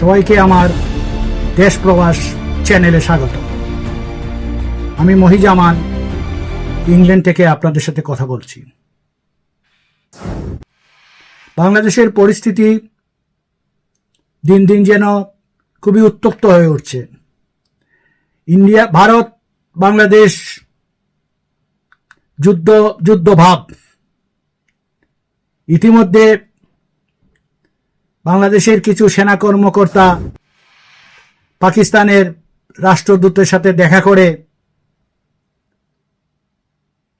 সবাইকে আমার দেশ প্রবাস চ্যানেলে স্বাগত। আমি মহিজামান, ইংল্যান্ড থেকে আপনাদের সাথে কথা বলছি। বাংলাদেশের পরিস্থিতি দিন দিন যেন খুবই উত্তপ্ত হয়ে উঠছে। ইন্ডিয়া, ভারত, বাংলাদেশ, যুদ্ধ, যুদ্ধভাব। ইতিমধ্যে বাংলাদেশের কিছু সেনা কর্মকর্তা পাকিস্তানের রাষ্ট্রদূতের সাথে দেখা করে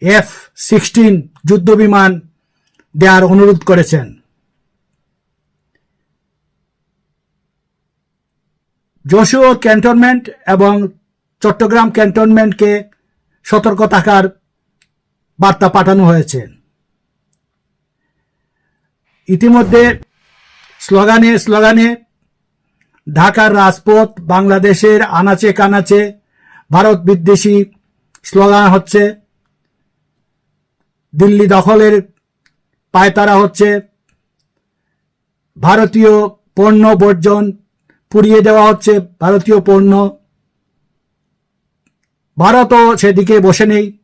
এফ সিক্সটিন যুদ্ধ বিমান দেওয়ার অনুরোধ করেছেন। যশোর ক্যান্টনমেন্ট এবং চট্টগ্রাম ক্যান্টনমেন্টকে সতর্ক থাকার বার্তা পাঠানো হয়েছে। ইতিমধ্যে স্লোগানে স্লোগানে, ঢাকার রাজপথ, বাংলাদেশের আনাচে কানাচে, ভারত বিদ্বেষী স্লোগান হচ্ছে, দিল্লি দখলের পায়তারা হচ্ছে, ভারতীয় পণ্য বর্জন পুড়িয়ে দেওয়া হচ্ছে, ভারতীয় পণ্য। ভারতও সেদিকে বসে নেই,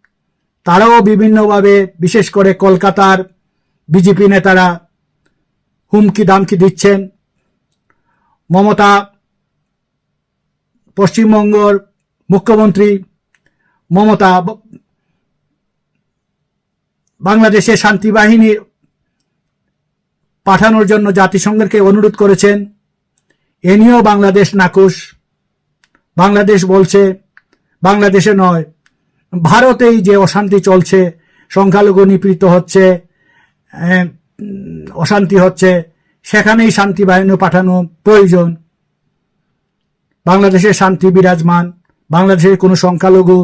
তারাও বিভিন্নভাবে, বিশেষ করে কলকাতার বিজেপি নেতারা হুমকি দামকি দিচ্ছেন। মমতা, পশ্চিমবঙ্গর মুখ্যমন্ত্রী মমতা ব- বাংলাদেশে শান্তি বাহিনী পাঠানোর জন্য জাতিসংঘকে অনুরোধ করেছেন। এ নিয়েও বাংলাদেশ নাকুশ বাংলাদেশ বলছে, বাংলাদেশে নয়, ভারতেই যে অশান্তি চলছে, সংখ্যালঘু নিপীড়িত হচ্ছে অশান্তি হচ্ছে। সেখানেই শান্তি বাহিনী পাঠানো প্রয়োজন। বাংলাদেশে শান্তি বিরাজমান। বাংলাদেশের কোনো সংখ্যালঘু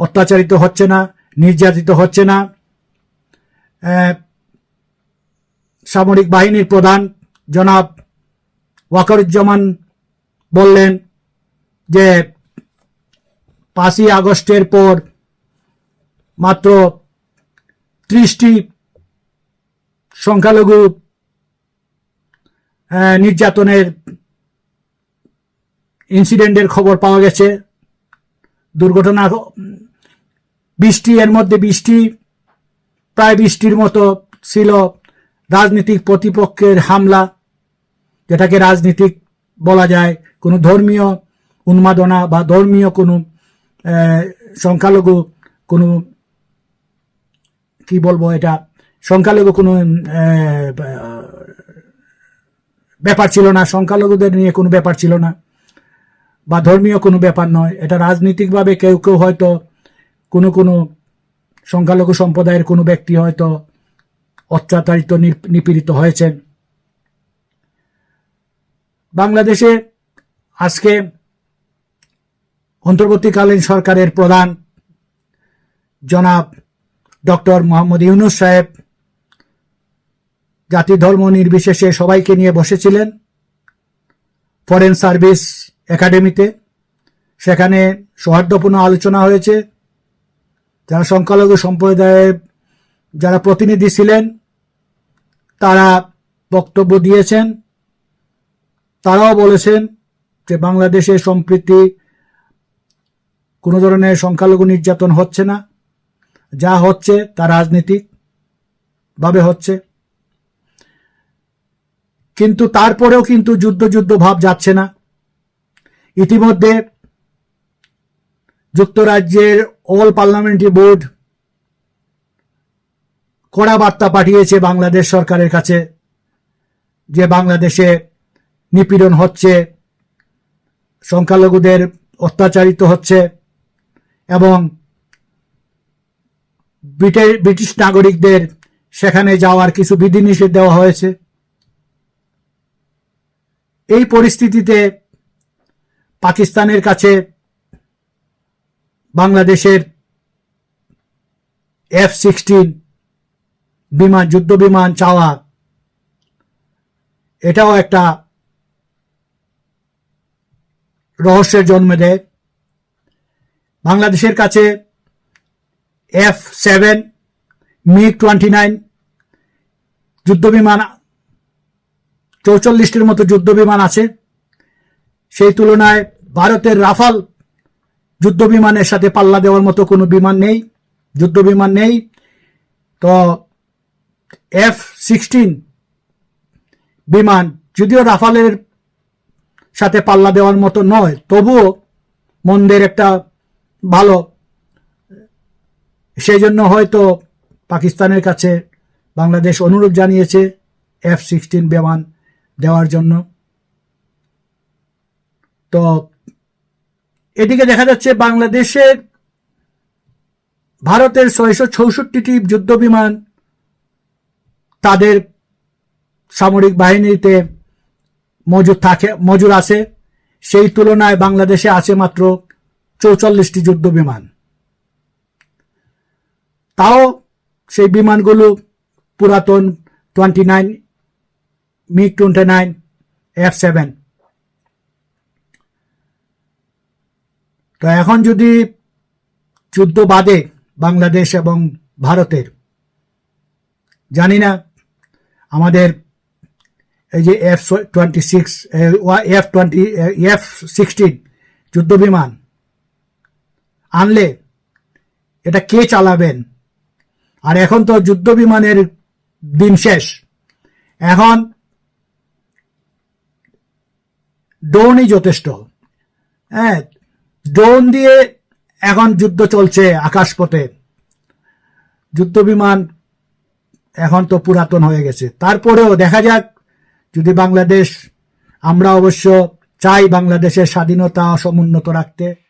অত্যাচারিত হচ্ছে না, নির্যাতিত হচ্ছে না। সামরিক বাহিনীর প্রধান জনাব ওয়াকারুজ্জামান বললেন যে, পাঁচই আগস্টের পর মাত্র ত্রিশটি সংখ্যালঘু নির্যাতনের ইনসিডেন্টের খবর পাওয়া গেছে। দুর্ঘটনা বৃষ্টি, এর মধ্যে বৃষ্টি, প্রায় বৃষ্টির মতো ছিল রাজনৈতিক প্রতিপক্ষের হামলা, যেটাকে রাজনীতিক বলা যায়। কোনো ধর্মীয় উন্মাদনা বা ধর্মীয় কোনো সংখ্যালঘু কোনো, কি বলব এটা সংখ্যালঘু কোনো ব্যাপার ছিল না। সংখ্যালঘুদের নিয়ে কোনো ব্যাপার ছিল না। বা ধর্মীয় কোনো ব্যাপার নয়। এটা রাজনৈতিকভাবে কেউ কেউ হয়তো কোনো কোনো সংখ্যালঘু সম্প্রদায়ের কোনো ব্যক্তি হয়তো অত্যাচারিত নিপ- নিপীড়িত হয়েছেন। বাংলাদেশে আজকে অন্তর্বর্তীকালীন সরকারের প্রধান জনাব ডক্টর মোহাম্মদ ইউনুস সাহেব জাতি ধর্ম নির্বিশেষে সবাইকে নিয়ে বসেছিলেন ফরেন সার্ভিস একাডেমিতে সেখানে সৌহার্দ্যপূর্ণ আলোচনা হয়েছে। যারা সংখ্যালঘু সম্প্রদায়ের যারা প্রতিনিধি ছিলেন, তারা বক্তব্য দিয়েছেন। তারাও বলেছেন যে বাংলাদেশে সম্প্রীতি কোনো ধরনের সংখ্যালঘু নির্যাতন হচ্ছে না। যা হচ্ছে তা রাজনীতিক ভাবে হচ্ছে। কিন্তু তারপরেও কিন্তু যুদ্ধ যুদ্ধ ভাব যাচ্ছে না। ইতিমধ্যে যুক্তরাজ্যের অল পার্লামেন্টারি বোর্ড কড়া বার্তা পাঠিয়েছে বাংলাদেশ সরকারের কাছে যে বাংলাদেশে নিপীড়ন হচ্ছে, সংখ্যালঘুদের অত্যাচারিত হচ্ছে এবং ব্রিটে- ব্রিটিশ নাগরিকদের সেখানে যাওয়ার কিছু বিধিনিষেধ দেওয়া হয়েছে। এই পরিস্থিতিতে পাকিস্তানের কাছে বাংলাদেশের এফ সিক্সটিন বিমান, যুদ্ধ বিমান চাওয়া, এটাও একটা রহস্যের জন্ম দেয়। বাংলাদেশের কাছে F seven MiG twenty nine যুদ্ধবিমান চৌচল্লিশটির মতো যুদ্ধ বিমান আছে। সেই তুলনায় ভারতের রাফাল যুদ্ধ বিমানের সাথে পাল্লা দেওয়ার মতো কোনো বিমান নেই যুদ্ধ বিমান নেই। তো এফ সিক্সটিন বিমান যদিও রাফালের সাথে পাল্লা দেওয়ার মতো নয়, তবুও মন্দের একটা ভালো। সেই জন্য হয়তো পাকিস্তানের কাছে বাংলাদেশ অনুরোধ জানিয়েছে এফ সিক্সটিন বিমান দেওয়ার জন্য। তো এদিকে দেখা যাচ্ছে বাংলাদেশের ভারতের ছয়শো চৌষট্টিটি যুদ্ধ বিমান তাদের সামরিক বাহিনীতে মজুদ থাকে, মজুর আছে। সেই তুলনায় বাংলাদেশে আছে মাত্র চৌচল্লিশটি যুদ্ধ বিমান। তাও সেই বিমানগুলো পুরাতন twenty nine nine F seven তো এখন যদি যুদ্ধ বাদে বাংলাদেশ এবং ভারতের, জানি না, আমাদের এই যে F twenty six F twenty F sixteen যুদ্ধ বিমান আনলে এটা কে চালাবেন? আর এখন তো যুদ্ধ বিমানের দিন শেষ। এখন ড্রোনই যথেষ্ট। হ্যাঁ ড্রোন দিয়ে এখন যুদ্ধ চলছে আকাশপথে। যুদ্ধ বিমান এখন তো পুরাতন হয়ে গেছে। তারপরেও দেখা যাক, যদি বাংলাদেশ, আমরা অবশ্য চাই বাংলাদেশের স্বাধীনতা সমুন্নত রাখতে।